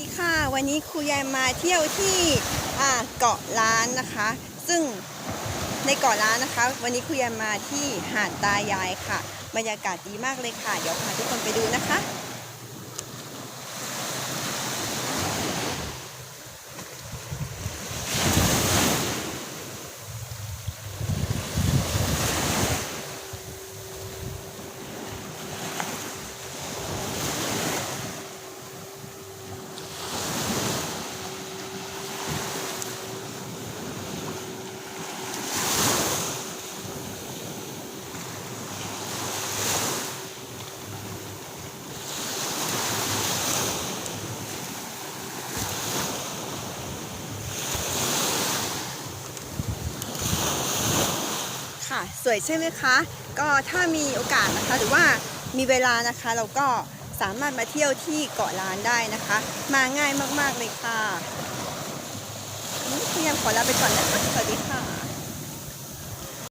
ดีค่ะ วันนี้ครูยายมาเที่ยวที่เกาะล้านนะคะ ซึ่งในเกาะล้านนะคะ วันนี้ครูยายมาที่หาดตายายค่ะ บรรยากาศดีมากเลยค่ะ เดี๋ยวพาทุกคนไปดูนะคะ สวยใช่ไหมคะ ก็ถ้ามีโอกาสนะคะหรือว่ามีเวลานะคะ เราก็สามารถมาเที่ยวที่เกาะล้านได้นะคะ มาง่ายมากๆเลยค่ะนี่ครูยามขอลาไปก่อนนะคะสวัสดีค่ะ